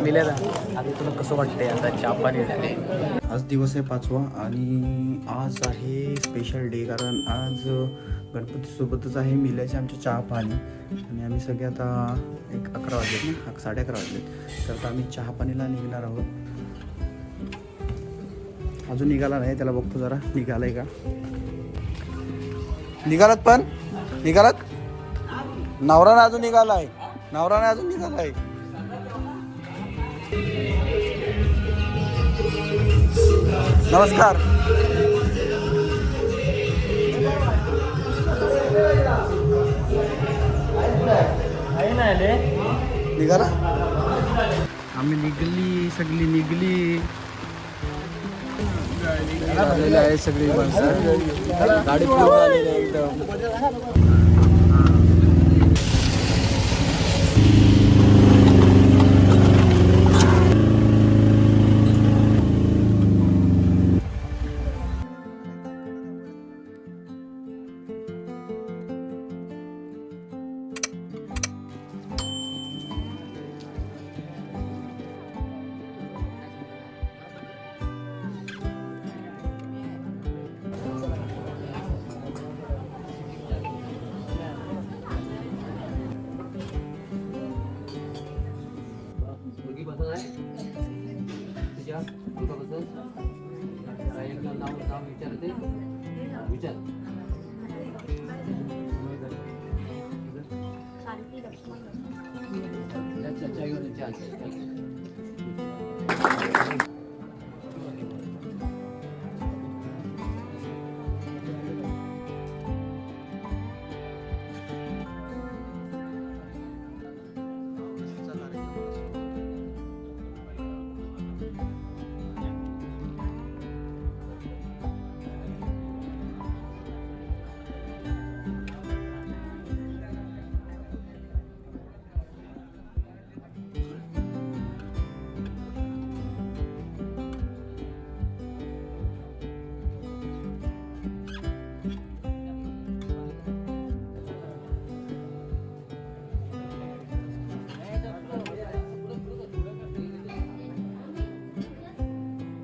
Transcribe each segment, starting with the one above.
मिळाला आता तुला कसं वाटतंय आता चहा पाणी झाले? आज दिवस आहे पाचवा आणि आज आहे स्पेशल डे कारण आज गणपतीसोबतच आहे मिल्याचे आमचे चहा पाणी. आणि आम्ही सगळे आता एक अकरा वाजलेत ना? साडे अकरा वाजलेत. तर आता आम्ही चहा पाणीला निघणार आहोत. अजून निघाला नाही त्याला बघतो जरा. निघालाय का? निघालात पण? निघालात? नवरानं अजून निघालाय. नवरानं अजून निघालाय. नमस्कार. निघाला? आम्ही निघली सगळी निघली. आहे सगळी माणसं. गाडी एकदम. तुझ्या मुलगा एकदा नाव नाव विचारते. विचार.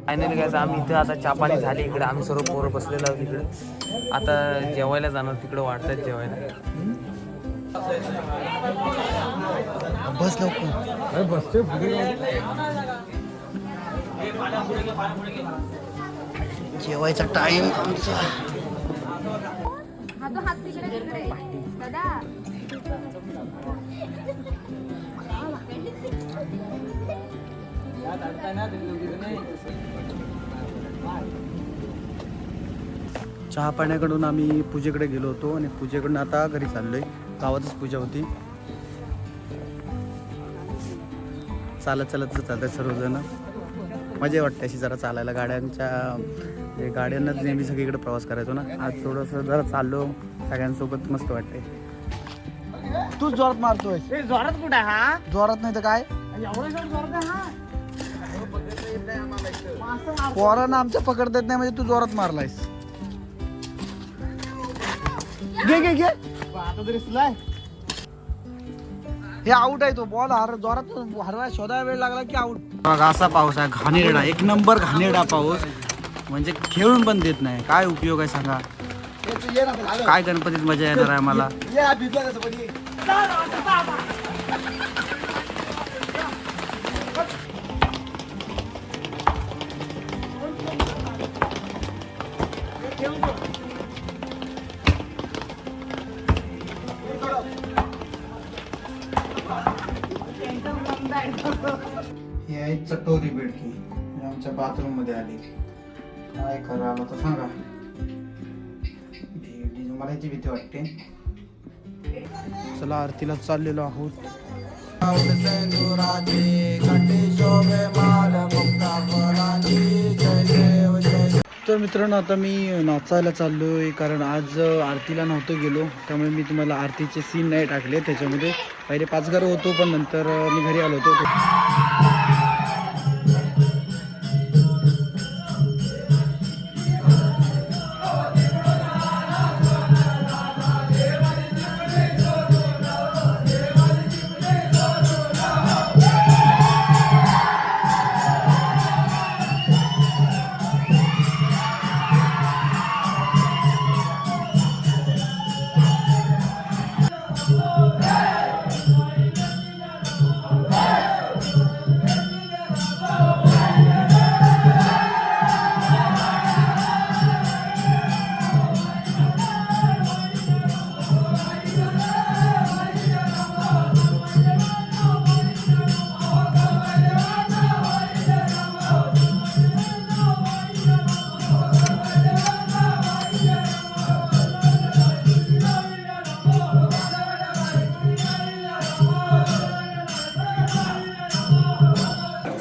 फायनली काय आम्ही इथं आता चहा पाणी झाले इकडे. आम्ही सर्व पोरं बसलेलो आहोत इकडे. आता जेवायला जाणार तिकडे वाटतात जेवायला. बस लवकर. जेवायचा टाइम आमचा. चहा पाण्याकडून आम्ही पूजेकडे गेलो होतो आणि पूजेकडून आता घरी चाललोय. गावातच पूजा होती. चालत चालत चालतात सर्वजण. मजा वाटते अशी जरा चालायला. गाड्यांच्या म्हणजे गाड्यांनाच नेहमी सगळीकडे प्रवास करायचो ना. आज थोडंसं जरा चाललो. सगळ्यांसोबत मस्त वाटते तू जोरात मारतोय. जोरात कुठे हा? जोरात नाही तर काय? पोरांना आमच्या पकडतात नाही म्हणजे तू जोरात मारलायस. घे घे घे. आता तरी सुलाय. हे आउट आहे तो बॉल हर जोरात हरवाय शोधायला वेळ लागला की आउट बघा असा पाऊस आहे घाणेरडा. एक नंबर घाणेरडा पाऊस. म्हणजे खेळून पण देत नाही. काय उपयोग आहे सांगा? काय गणपतीत मजा येणार आहे मला ही आहे चटोरी बेडकी. आमच्या बाथरूममध्ये आली. काय करा आला तर सांगा मला याची भीती वाटते. चला आरतीला चाललेलो आहोत. तर मित्रांनो आता मी नाचायला चाललो आहे कारण आज आरतीला नव्हतो गेलो. त्यामुळे मी तुम्हाला आरतीचे सीन नाही टाकले. त्याच्यामध्ये पहिले पाच घर होतो पण नंतर मी घरी आलो होतो.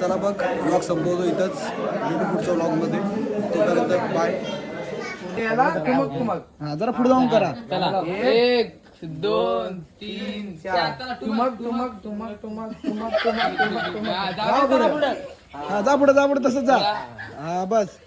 चला बघ ब्लॉग संपवतो इथंच. भेटू पुढच्या ब्लॉगमध्ये तोपर्यंत बाय हा जरा पुढे जाऊन करा. एक दोन तीन चार. टुमक टुमक टुमक टुमक टुमक टुमक टुमक टुमक जा पुढे हा जा पुढे जा पुढे तसंच जा. हा बस.